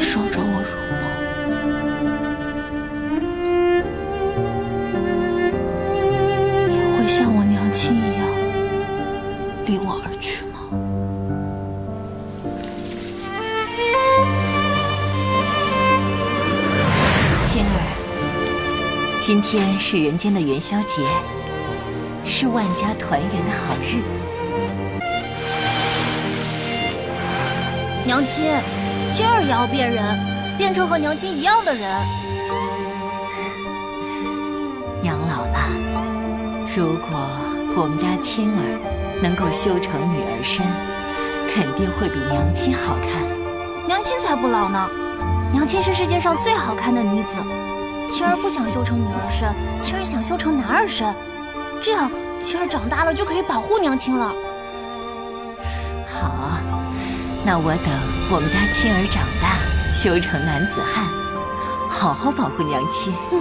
守着我入梦。你会像我娘亲一样离我而去吗？青儿今天是人间的元宵节是万家团圆的好日子。娘亲青儿也要变人，变成和娘亲一样的人。娘老了，如果我们家青儿能够修成女儿身，肯定会比娘亲好看。娘亲才不老呢，娘亲是世界上最好看的女子。青儿不想修成女儿身，青儿想修成男儿身，这样青儿长大了就可以保护娘亲了。好，那我等我们家青儿长大，修成男子汉，好好保护娘亲。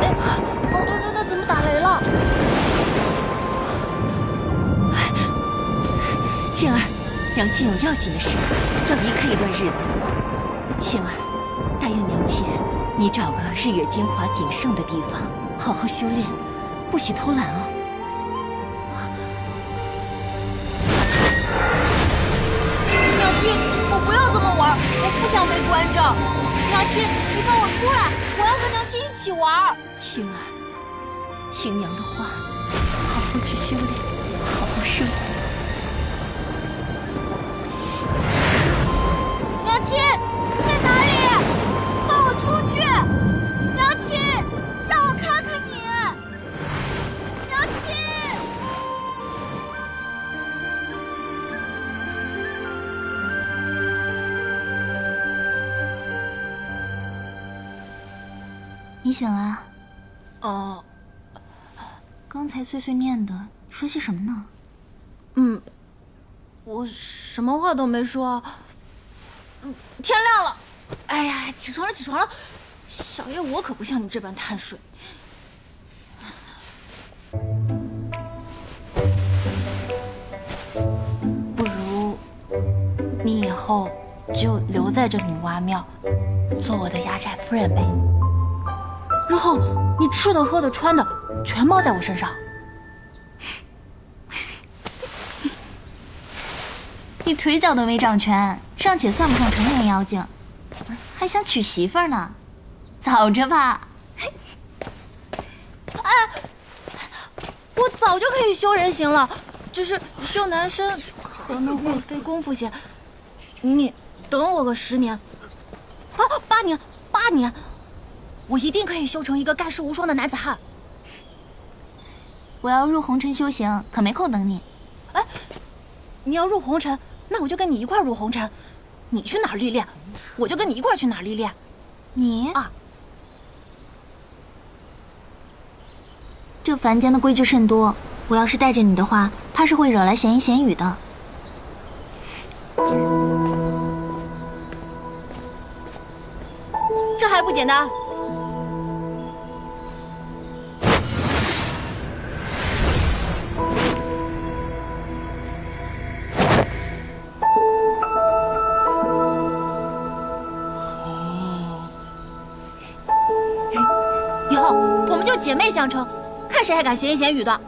哎，好端端的怎么打雷了？青儿，娘亲有要紧的事，要离开一段日子。青儿，答应娘亲，你找个日月精华鼎盛的地方，好好修炼，不许偷懒哦。没关着。娘亲，你放我出来，我要和娘亲一起玩。青儿，听娘的话，好好去修炼，好好生活。醒了？哦。刚才碎碎念的，说些什么呢？嗯，我什么话都没说。天亮了，哎呀，起床了，起床了！小爷我可不像你这般贪睡。不如你以后就留在这女娲庙，做我的压寨夫人呗。日后你吃的、喝的、穿的，全包在我身上。你腿脚都没长全，尚且算不上成年妖精，还想娶媳妇儿呢？早着吧！哎，我早就可以修人形了，只是修男身可能会费功夫些。你等我个十年，啊，八年，八年，我一定可以修成一个盖世无双的男子汉。我要入红尘修行，可没空等你。哎，你要入红尘？那我就跟你一块入红尘，你去哪儿历练，我就跟你一块去哪儿历练。你啊，这凡间的规矩甚多，我要是带着你的话，怕是会惹来闲言闲语的。这还不简单？姐妹相称，看谁还敢闲言闲语的。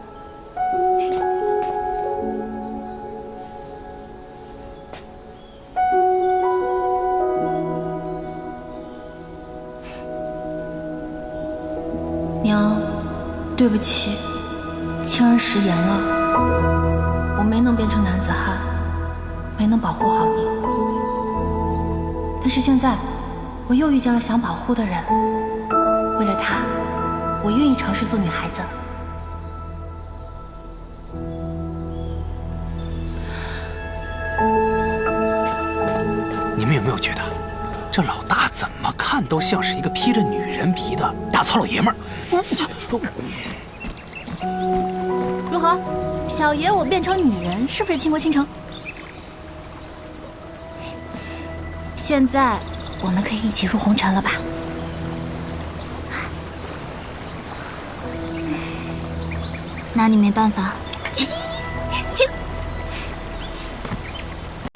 娘，对不起，青儿食言了，我没能变成男子汉，没能保护好你。但是现在，我又遇见了想保护的人，为了他，我愿意尝试做女孩子。你们有没有觉得，这老大怎么看都像是一个披着女人皮的大糙老爷们儿？如何，小爷我变成女人是不是倾国倾城？现在我们可以一起入红尘了吧？拿你没办法。